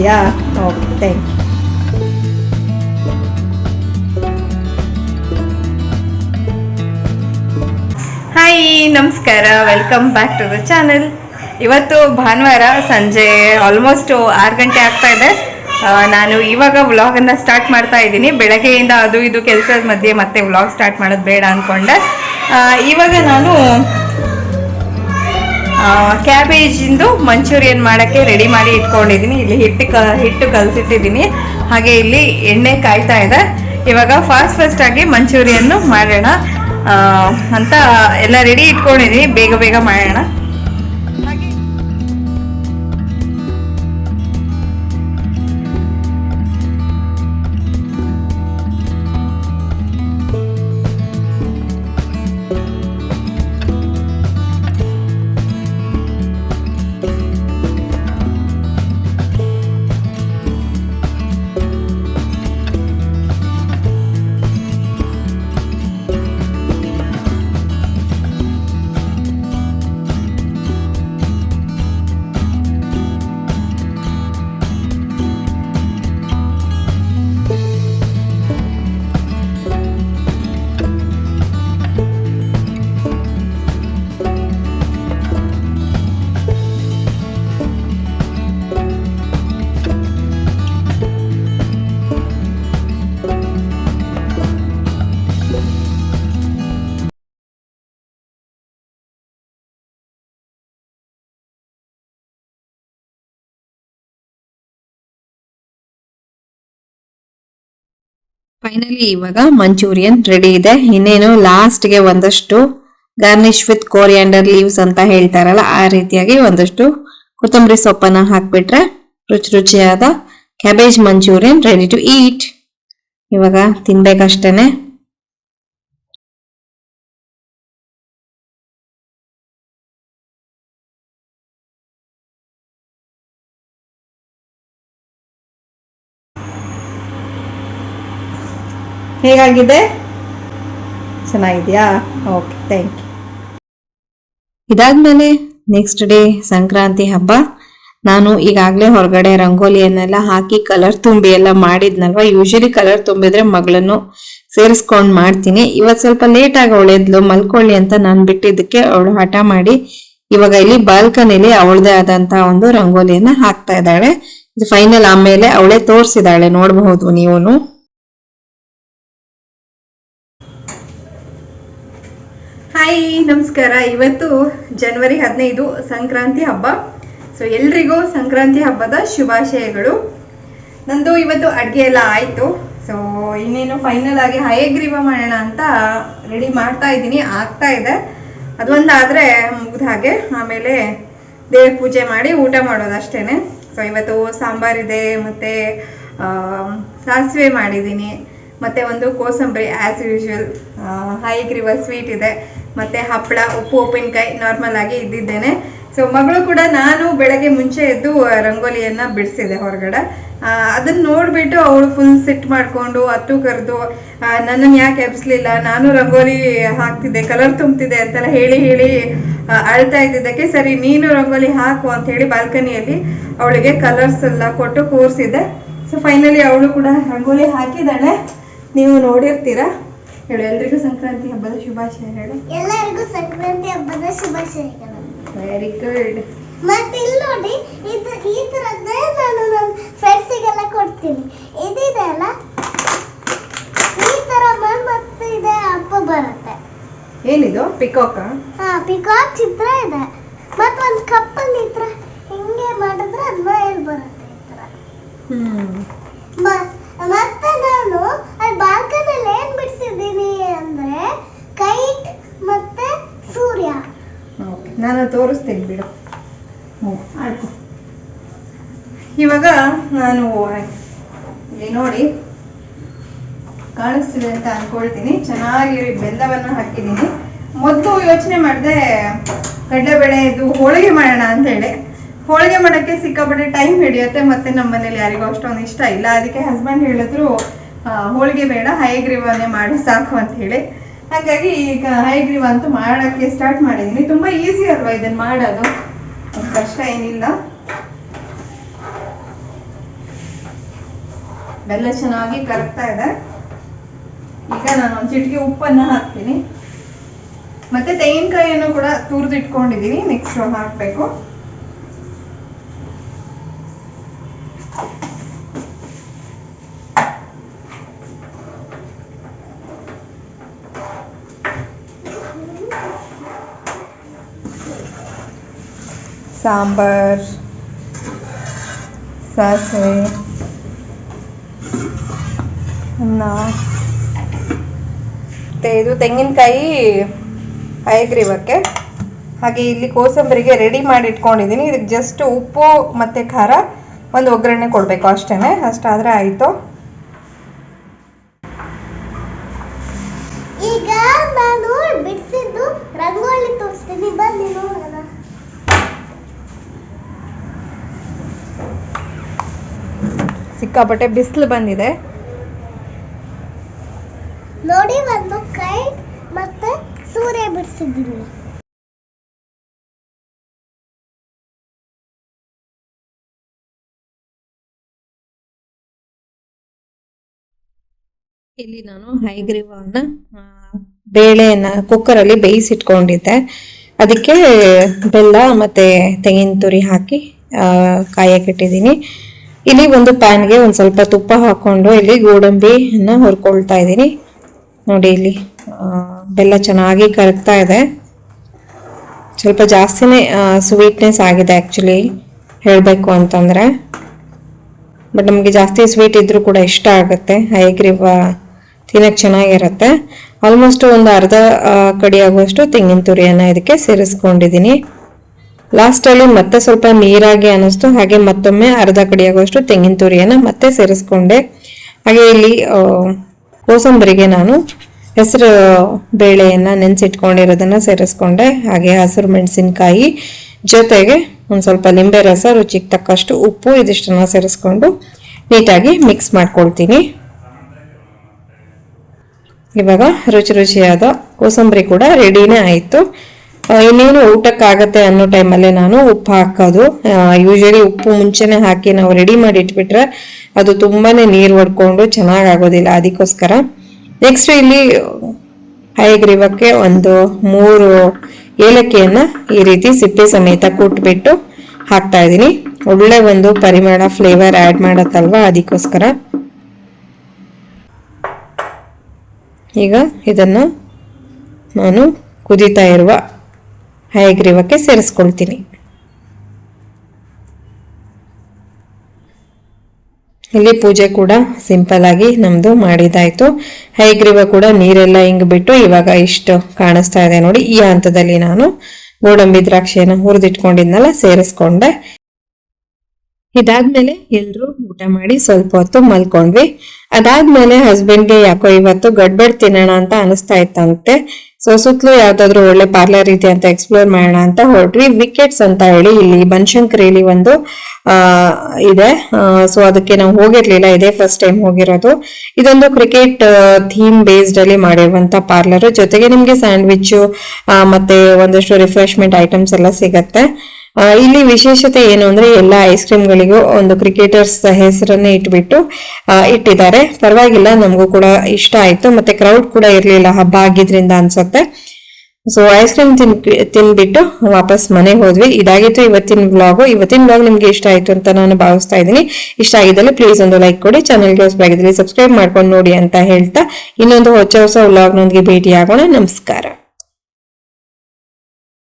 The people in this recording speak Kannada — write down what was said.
ಓಕೆ ಥ್ಯಾಂಕ್ ಯು ಹಾಯ್ ನಮಸ್ಕಾರ. Welcome back to the channel ಇವತ್ತು ಭಾನುವಾರ ಸಂಜೆ ಆಲ್ಮೋಸ್ಟ್ ಆರು ಗಂಟೆ ಆಗ್ತಾ ಇದೆ. ನಾನು ಇವಾಗ ವ್ಲಾಗನ್ನು ಸ್ಟಾರ್ಟ್ ಮಾಡ್ತಾ ಇದ್ದೀನಿ. ಬೆಳಗ್ಗೆಯಿಂದ ಅದು ಇದು ಕೆಲಸದ ಮಧ್ಯೆ ಮತ್ತೆ ವ್ಲಾಗ್ ಸ್ಟಾರ್ಟ್ ಮಾಡೋದು ಬೇಡ ಅನ್ಕೊಂಡೆ. ಇವಾಗ ನಾನು ಕ್ಯಾಬೇಜಿಂದು ಮಂಚೂರಿಯನ್ ಮಾಡೋಕ್ಕೆ ರೆಡಿ ಮಾಡಿ ಇಟ್ಕೊಂಡಿದ್ದೀನಿ. ಇಲ್ಲಿ ಹಿಟ್ಟು ಕ, ಹಿಟ್ಟು ಕಲಸಿಟ್ಟಿದ್ದೀನಿ. ಹಾಗೆ ಇಲ್ಲಿ ಎಣ್ಣೆ ಕಾಯ್ತಾ ಇದೆ. ಇವಾಗ ಫಾಸ್ಟ್ ಫಾಸ್ಟ್ ಆಗಿ ಮಂಚೂರಿಯನ್ನು ಮಾಡೋಣ. ಅಂತ ಎಲ್ಲ ರೆಡಿ ಇಟ್ಕೊಂಡಿದ್ದೀನಿ. ಬೇಗ ಬೇಗ ಮಾಡೋಣ. ಫೈನಲಿ ಇವಾಗ ಮಂಚೂರಿಯನ್ ರೆಡಿ ಇದೆ. ಇನ್ನೇನು ಲಾಸ್ಟ್ಗೆ ಒಂದಷ್ಟು ಗಾರ್ನಿಶ್ ವಿತ್ ಕೋರಿಯಾಂಡರ್ ಲೀವ್ಸ್ ಅಂತ ಹೇಳ್ತಾರಲ್ಲ, ಆ ರೀತಿಯಾಗಿ ಒಂದಷ್ಟು ಕೊತ್ತಂಬರಿ ಸೊಪ್ಪನ್ನ ಹಾಕ್ಬಿಟ್ರೆ ರುಚಿ ರುಚಿಯಾದ cabbage manchurian ready to eat ಇವಾಗ ತಿನ್ಬೇಕಷ್ಟೇನೆ. ಹೇಗಾಗಿದೆ? ಚೆನ್ನಾಗಿದೆಯಾ? ಓಕೆ ಥ್ಯಾಂಕ್ ಯು ಇದಾದ್ಮೇಲೆ ನೆಕ್ಸ್ಟ್ ಡೇ ಸಂಕ್ರಾಂತಿ ಹಬ್ಬ. ನಾನು ಈಗಾಗಲೇ ಹೊರಗಡೆ ರಂಗೋಲಿಯನ್ನೆಲ್ಲ ಹಾಕಿ ಕಲರ್ ತುಂಬಿ ಎಲ್ಲ ಮಾಡಿದ್ನಲ್ವಾ? ಯೂಶಲಿ ಕಲರ್ ತುಂಬಿದ್ರೆ ಮಗಳನ್ನು ಸೇರಿಸ್ಕೊಂಡು ಮಾಡ್ತೀನಿ. ಇವತ್ತು ಸ್ವಲ್ಪ ಲೇಟ್ ಆಗಿ ಅವಳೆದ್ಲು, ಮಲ್ಕೊಳ್ಳಿ ಅಂತ ನಾನು ಬಿಟ್ಟಿದ್ದಕ್ಕೆ ಅವಳು ಹಠ ಮಾಡಿ ಇವಾಗ ಇಲ್ಲಿ ಬಾಲ್ಕನಿಲಿ ಅವಳದೇ ಆದಂತಹ ಒಂದು ರಂಗೋಲಿಯನ್ನ ಹಾಕ್ತಾ ಇದ್ದಾಳೆ. ಇದು ಫೈನಲ್ ಆಮೇಲೆ ಅವಳೇ ತೋರಿಸಿದಾಳೆ ನೋಡಬಹುದು ನೀವುನು. ಹಾಯ್ ನಮಸ್ಕಾರ. ಇವತ್ತು ಜನವರಿ ಹದಿನೈದು, ಸಂಕ್ರಾಂತಿ ಹಬ್ಬ. ಸೊ ಎಲ್ರಿಗೂ ಸಂಕ್ರಾಂತಿ ಹಬ್ಬದ ಶುಭಾಶಯಗಳು. ನಂದು ಇವತ್ತು ಅಡುಗೆ ಎಲ್ಲ ಆಯಿತು. ಸೊ ಇನ್ನೇನು ಫೈನಲ್ ಆಗಿ ಹಯಗ್ರೀವ ಮಾಡೋಣ ಅಂತ ರೆಡಿ ಮಾಡ್ತಾ ಇದ್ದೀನಿ. ಆಗ್ತಾ ಇದೆ. ಅದೊಂದಾದರೆ ಮುಗಿದ ಹಾಗೆ ಆಮೇಲೆ ದೇವ್ರ ಪೂಜೆ ಮಾಡಿ ಊಟ ಮಾಡೋದು ಅಷ್ಟೇನೆ ಸೊ ಇವತ್ತು ಸಾಂಬಾರಿದೆ ಮತ್ತು ಸಾಸಿವೆ ಮಾಡಿದ್ದೀನಿ. ಮತ್ತೆ ಒಂದು ಕೋಸಂಬರಿ ಆಸ್ ಯೂಶುವಲ್ ಹೈಗ್ರೀವ ಸ್ವೀಟ್ ಇದೆ. ಮತ್ತೆ ಹಪ್ಪಳ, ಉಪ್ಪು, ಉಪ್ಪಿನಕಾಯಿ ನಾರ್ಮಲ್ ಆಗಿ ಇದ್ದಿದ್ದೇನೆ. ಸೊ ಮಗಳು ಕೂಡ ನಾನು ಬೆಳಗ್ಗೆ ಮುಂಚೆ ಎದ್ದು ರಂಗೋಲಿಯನ್ನ ಬಿಡಿಸಿದೆ ಹೊರಗಡೆ. ಅದನ್ನ ನೋಡ್ಬಿಟ್ಟು ಅವಳು ಫುಲ್ ಸಿಟ್ ಮಾಡ್ಕೊಂಡು ಅತ್ತು ಕರೆದು ನನ್ನನ್ನು ಯಾಕೆ ಎಬ್ಸ್ಲಿಲ್ಲ? ನಾನು ರಂಗೋಲಿ ಹಾಕ್ತಿದ್ದೆ ಕಲರ್ ತುಂಬ್ತಿದೆ ಅಂತೆಲ್ಲ ಹೇಳಿ ಹೇಳಿ ಅಳ್ತಾ ಇದ್ದಿದ್ದಕ್ಕೆ, ಸರಿ, ನೀನು ರಂಗೋಲಿ ಹಾಕು ಅಂತ ಹೇಳಿ ಬಾಲ್ಕನಿಯಲ್ಲಿ ಅವಳಿಗೆ ಕಲರ್ಸ್ ಎಲ್ಲ ಕೊಟ್ಟು ಕೂರಿಸಿದ್ದೆ ಸೊ ಫೈನಲಿ ಅವಳು ಕೂಡ ರಂಗೋಲಿ ಹಾಕಿದ್ದಾಳೆ. ನೀವು ನೋಡಿರ್ತೀರಾ? ಹೇಳು ಎಲ್ರಿಗೂ ಸಂಕ್ರಾಂತಿ ಹಬ್ಬದ ಶುಭಾಶಯ ಹೇಳು. ಎಲ್ಲರಿಗೂ ಸಂಕ್ರಾಂತಿ ಹಬ್ಬದ ಶುಭಾಶಯಗಳು ವೆರಿ ಗುಡ್ ಮತ್ತೆ ಇಲ್ಲಿ ನೋಡಿ ಇದು ಈ ತರದ್ದೇ ನಾನು ನನ್ನ ಫ್ರೆಂಡ್ಸಿಗೆಲ್ಲ ಕೊಡ್ತೀನಿ. ಇದಿದೆ ಅಲ್ಲ? ಈ ತರ ಬಂದ್ ಮತ್ತೆ ಇದೆ ಹಬ್ಬ ಬರುತ್ತೆ. ಏನಿದು? ಪಿಕಾಕ್ ಹಾ ಪಿಕಾಕ್ ಚಿತ್ರ ಇದೆ. ಮತ್ತೆ ಒಂದು ಕಪ್ಪಲ್ಲಿ ಈ ತರ ಹಿಂಗೆ ಮಾಡಿದ್ರೆ ಅದು ಮೇಲೆ ಬರುತ್ತೆ ಈ ತರ ಹ್ಮ್. ಮತ್ತೆ ನಾನು ಅಲ್ಲಿ ಬಾಲ್ಕನಿಯಲ್ಲಿ ಏನ್ ಬಿಡಿಸಿದ್ದೀನಿ ಅಂದ್ರೆ ಕೈಟ್ ಮತ್ತೆ ಸೂರ್ಯ. ನಾನು ತೋರಿಸ್ತೀನಿ ಬಿಡು. ಆಯ್ತು. ಇವಾಗ ನಾನು ಇಲ್ಲಿ ನೋಡಿ ಕಾಣಿಸ್ತಿದೆ ಅಂತ ಅನ್ಕೊಳ್ತೀನಿ. ಚೆನ್ನಾಗಿ ಬೆಲ್ಲವನ್ನ ಹಾಕಿದ್ದೀನಿ. ಮೊದಲು ಯೋಚನೆ ಮಾಡಿದೆ ಕಡಲೆಬೇಳೆ ಇದು ಹೋಳಿಗೆ ಮಾಡೋಣ ಅಂತ ಹೇಳಿ. ಹೋಳಿಗೆ ಮಾಡೋಕ್ಕೆ ಸಿಕ್ಕಾಪಟ್ಟೆ ಟೈಮ್ ಹಿಡಿಯುತ್ತೆ, ಮತ್ತೆ ನಮ್ಮ ಮನೇಲಿ ಯಾರಿಗೂ ಅಷ್ಟೊಂದು ಇಷ್ಟ ಇಲ್ಲ. ಅದಕ್ಕೆ ಹಸ್ಬೆಂಡ್ ಹೇಳಿದ್ರು ಹೋಳಿಗೆ ಬೇಡ ಹೈಗ್ರೀವನೇ ಮಾಡಿ ಸಾಕು ಅಂತ ಹೇಳಿ. ಹಾಗಾಗಿ ಈಗ ಹೈಗ್ರೀವ ಅಂತೂ ಮಾಡೋಕ್ಕೆ ಸ್ಟಾರ್ಟ್ ಮಾಡಿದ್ದೀನಿ ತುಂಬಾ ಈಸಿ ಅಲ್ವಾ ಇದನ್ನ ಮಾಡೋದು? ಕಷ್ಟ ಏನಿಲ್ಲ. ಬೆಲ್ಲ ಚೆನ್ನಾಗಿ ಕರಗ್ತಾ ಇದೆ. ಈಗ ನಾನು ಒಂದು ಚಿಟಿಕೆ ಉಪ್ಪನ್ನ ಹಾಕ್ತೀನಿ. ಮತ್ತೆ ತೆಂಗಿನಕಾಯಿಯನ್ನು ಕೂಡ ತುರಿದಿಟ್ಕೊಂಡಿದ್ದೀನಿ ನೆಕ್ಸ್ಟ್ ಹಾಕ್ಬೇಕು. ಸಾಂಬಾರ್, ಸಾಸಿವೆ, ಅನ್ನ. ಮತ್ತೆ ಇದು ತೆಂಗಿನಕಾಯಿ ಹೈಗ್ರೀವಕ್ಕೆ ಹಾಗೆ ಇಲ್ಲಿ ಕೋಸಂಬರಿಗೆ ರೆಡಿ ಮಾಡಿ ಇಟ್ಕೊಂಡಿದ್ದೀನಿ. ಇದಕ್ಕೆ ಜಸ್ಟ್ ಉಪ್ಪು ಮತ್ತೆ ಖಾರ ಒಂದು ಒಗ್ಗರಣೆ ಕೊಡಬೇಕು ಅಷ್ಟೇ ಅಷ್ಟಾದರೆ ಆಯಿತು ಈಗ ನಾನು ಬಿಡಿಸಿದ್ದು ರಂಗೋಲಿ ತೋರಿಸ್ತೀನಿ ಬನ್ನಿ ನೋಡೋಣ ಸಿಕ್ಕಾಪಟ್ಟೆ ಬಿಸಿಲು ಬಂದಿದೆ. ನೋಡಿ ಒಂದು ಕೈ ಮತ್ತೆ ಸೂರ್ಯ ಬಿಡಿಸಿದ್ದೀನಿ. ಇಲ್ಲಿ ನಾನು ಹೈಗ್ರೀವನ್ನ ಬೇಳೆಯನ್ನ ಕುಕ್ಕರಲ್ಲಿ ಬೇಯಿಸಿಟ್ಕೊಂಡಿದ್ದೆ. ಅದಕ್ಕೆ ಬೆಲ್ಲ ಮತ್ತೆ ತೆಂಗಿನ ತುರಿ ಹಾಕಿ ಆ, ಕಾಯಕ್ಕಿಟ್ಟಿದ್ದೀನಿ ಇಲ್ಲಿ ಒಂದು ಪ್ಯಾನ್ಗೆ ಒಂದು ಸ್ವಲ್ಪ ತುಪ್ಪ ಹಾಕೊಂಡು ಇಲ್ಲಿ ಗೋಡಂಬಿಯನ್ನು ಹುರ್ಕೊಳ್ತಾ ಇದ್ದೀನಿ. ನೋಡಿ ಇಲ್ಲಿ ಬೆಲ್ಲ ಚೆನ್ನಾಗಿ ಕರಗ್ತಾ ಇದೆ. ಸ್ವಲ್ಪ ಜಾಸ್ತಿನೇ ಸ್ವೀಟ್ನೆಸ್ ಆಗಿದೆ ಆ್ಯಕ್ಚುಲಿ ಹೇಳಬೇಕು ಅಂತಂದರೆ. ಬಟ್ ನಮಗೆ ಜಾಸ್ತಿ ಸ್ವೀಟ್ ಇದ್ದರೂ ಕೂಡ ಇಷ್ಟ ಆಗುತ್ತೆ. ಹೈಗ್ರೀವ ತಿನ್ನಕ್ಕೆ ಚೆನ್ನಾಗಿರುತ್ತೆ. ಆಲ್ಮೋಸ್ಟ್ ಒಂದು ಅರ್ಧ ಕಡಿ ಆಗುವಷ್ಟು ತೆಂಗಿನ ತುರಿಯನ್ನು ಇದಕ್ಕೆ ಸೇರಿಸ್ಕೊಂಡಿದ್ದೀನಿ. ಲಾಸ್ಟಲ್ಲಿ ಮತ್ತೆ ಸ್ವಲ್ಪ ನೀರಾಗಿ ಅನ್ನಿಸ್ತು ಹಾಗೆ ಮತ್ತೊಮ್ಮೆ ಅರ್ಧ ಕಡಿಯಾಗುವಷ್ಟು ತೆಂಗಿನ ತುರಿಯನ್ನು ಮತ್ತೆ ಸೇರಿಸ್ಕೊಂಡೆ. ಹಾಗೆ ಇಲ್ಲಿ ಕೋಸಂಬರಿಗೆ ನಾನು ಹೆಸರು, ಬೇಳೆಯನ್ನು ನೆನೆಸಿಟ್ಕೊಂಡಿರೋದನ್ನು ಸೇರಿಸ್ಕೊಂಡೆ. ಹಾಗೆ ಹಸಿರು ಮೆಣಸಿನಕಾಯಿ ಜೊತೆಗೆ ಒಂದು ಸ್ವಲ್ಪ ಲಿಂಬೆ ರಸ, ರುಚಿಗೆ ತಕ್ಕಷ್ಟು ಉಪ್ಪು ಇದಿಷ್ಟನ್ನ ಸೇರಿಸ್ಕೊಂಡು ನೀಟಾಗಿ ಮಿಕ್ಸ್ ಮಾಡ್ಕೊಳ್ತೀನಿ. ಇವಾಗ ರುಚಿ ರುಚಿಯಾದ ಕೋಸಂಬರಿ ಕೂಡ ರೆಡಿನೇ ಆಯಿತು. ಇನ್ನೇನು ಊಟಕ್ಕಾಗತ್ತೆ ಅನ್ನೋ ಟೈಮಲ್ಲೇ ನಾನು ಉಪ್ಪು ಹಾಕೋದು. ಯೂಶಲಿ ಉಪ್ಪು ಮುಂಚೆನೆ ಹಾಕಿ ನಾವು ರೆಡಿ ಮಾಡಿ ಇಟ್ಬಿಟ್ರೆ ಅದು ತುಂಬಾನೇ ನೀರು ಹೊಡ್ಕೊಂಡು ಚೆನ್ನಾಗಿ ಆಗೋದಿಲ್ಲ ಅದಕ್ಕೋಸ್ಕರ. ನೆಕ್ಸ್ಟ್ ಇಲ್ಲಿ ಹೈಗ್ರೀವಕ್ಕೆ ಒಂದು ಮೂರು ಏಲಕ್ಕಿಯನ್ನ ಈ ರೀತಿ ಸಿಪ್ಪೆ ಸಮೇತ ಕೂಟ್ಬಿಟ್ಟು ಹಾಕ್ತಾ ಇದ್ದೀನಿ. ಒಳ್ಳೆ ಒಂದು ಪರಿಮಳ ಫ್ಲೇವರ್ ಆ್ಯಡ್ ಮಾಡತ್ತಲ್ವಾ ಅದಕ್ಕೋಸ್ಕರ. ಈಗ ಇದನ್ನು ನಾನು ಕುದೀತಾ ಇರುವ ಹಯಗ್ರೀವಕ್ಕೆ ಸೇರಿಸ್ಕೊಳ್ತೀನಿ. ಇಲ್ಲಿ ಪೂಜೆ ಕೂಡ ಸಿಂಪಲ್ ಆಗಿ ನಮ್ದು ಮಾಡಿದಾಯ್ತು. ಹೈಗ್ರೀವ ಕೂಡ ನೀರೆಲ್ಲ ಹಿಂಗ್ ಬಿಟ್ಟು ಇವಾಗ ಇಷ್ಟು ಕಾಣಿಸ್ತಾ ಇದೆ ನೋಡಿ, ಈ ಹಂತದಲ್ಲಿ ನಾನು ಗೋಡಂಬಿ ದ್ರಾಕ್ಷಿಯನ್ನ ಹುರಿದಿಟ್ಕೊಂಡಿದ್ನಲ್ಲ, ಸೇರಿಸ್ಕೊಂಡೆ. ಇದಾದ್ಮೇಲೆ ಎಲ್ರು ಊಟ ಮಾಡಿ ಸ್ವಲ್ಪ ಹೊತ್ತು ಮಲ್ಕೊಂಡ್ವಿ. ಅದಾದ್ಮೇಲೆ ಹಸ್ಬೆಂಡ್ಗೆ ಯಾಕೋ ಇವತ್ತು ಗಡ್ಬಡ್ ತಿನ್ನೋಣ ಅಂತ ಅನಿಸ್ತಾ ಇತ್ತಂತೆ. ಸೊ ಸುತ್ತಲೂ ಯಾವ್ದಾದ್ರು ಒಳ್ಳೆ ಪಾರ್ಲರ್ ಇದೆ ಅಂತ ಎಕ್ಸ್ಪ್ಲೋರ್ ಮಾಡೋಣ ಅಂತ ಹೊರಟ್ವಿ. ವಿಕೆಟ್ಸ್ ಅಂತ ಹೇಳಿ ಇಲ್ಲಿ ಬನಶಂಕರಿಲಿ ಒಂದು ಇದೆ. ಸೊ ಅದಕ್ಕೆ ನಾವು ಹೋಗಿರ್ಲಿಲ್ಲ. ಇದೇ ಫಸ್ಟ್ ಟೈಮ್ ಹೋಗಿರೋದು. ಇದೊಂದು ಕ್ರಿಕೆಟ್ ಥೀಮ್ ಬೇಸ್ಡ್ ಅಲ್ಲಿ ಮಾಡಿರುವಂತ ಪಾರ್ಲರ್ ಜೊತೆಗೆ ನಿಮ್ಗೆ ಸ್ಯಾಂಡ್ವಿಚ್ ಮತ್ತೆ ಒಂದಷ್ಟು ರಿಫ್ರೆಶ್ಮೆಂಟ್ ಐಟಮ್ಸ್ ಎಲ್ಲ ಸಿಗತ್ತೆ. ಇಲ್ಲಿ ವಿಶೇಷತೆ ಏನು ಅಂದ್ರೆ ಎಲ್ಲ ಐಸ್ ಕ್ರೀಮ್ಗಳಿಗೂ ಒಂದು ಕ್ರಿಕೆಟರ್ಸ್ ಹೆಸರನ್ನೇ ಇಟ್ಬಿಟ್ಟು ಇಟ್ಟಿದ್ದಾರೆ. ಪರವಾಗಿಲ್ಲ, ನಮಗೂ ಕೂಡ ಇಷ್ಟ ಆಯ್ತು. ಮತ್ತೆ ಕ್ರೌಡ್ ಕೂಡ ಇರಲಿಲ್ಲ, ಹಬ್ಬ ಆಗಿದ್ರಿಂದ ಅನ್ಸುತ್ತೆ. ಸೊ ಐಸ್ ಕ್ರೀಮ್ ತಿನ್, ತಿನ್ಬಿಟ್ಟು ವಾಪಸ್ ಮನೆಗೆ ಹೋದ್ವಿ. ಇದಾಗಿತ್ತು ಇವತ್ತಿನ ವ್ಲಾಗು ಇವತ್ತಿನ ವ್ಲಾಗ್ ನಿಮ್ಗೆ ಇಷ್ಟ ಆಯ್ತು ಅಂತ ನಾನು ಭಾವಿಸ್ತಾ ಇದ್ದೀನಿ. ಇಷ್ಟ ಆಗಿದ್ದಲ್ಲಿ ಪ್ಲೀಸ್ ಒಂದು ಲೈಕ್ ಕೊಡಿ. ಚಾನಲ್ಗೆ ಹೊಸಬಾಗಿದ್ದಲ್ಲಿ ಸಬ್ಸ್ಕ್ರೈಬ್ ಮಾಡ್ಕೊಂಡು ನೋಡಿ ಅಂತ ಹೇಳ್ತಾ ಇನ್ನೊಂದು ಹೊಸ ಹೊಸ ವ್ಲಾಗ್ನೊಂದಿಗೆ ಭೇಟಿ ಆಗೋಣ ನಮಸ್ಕಾರ.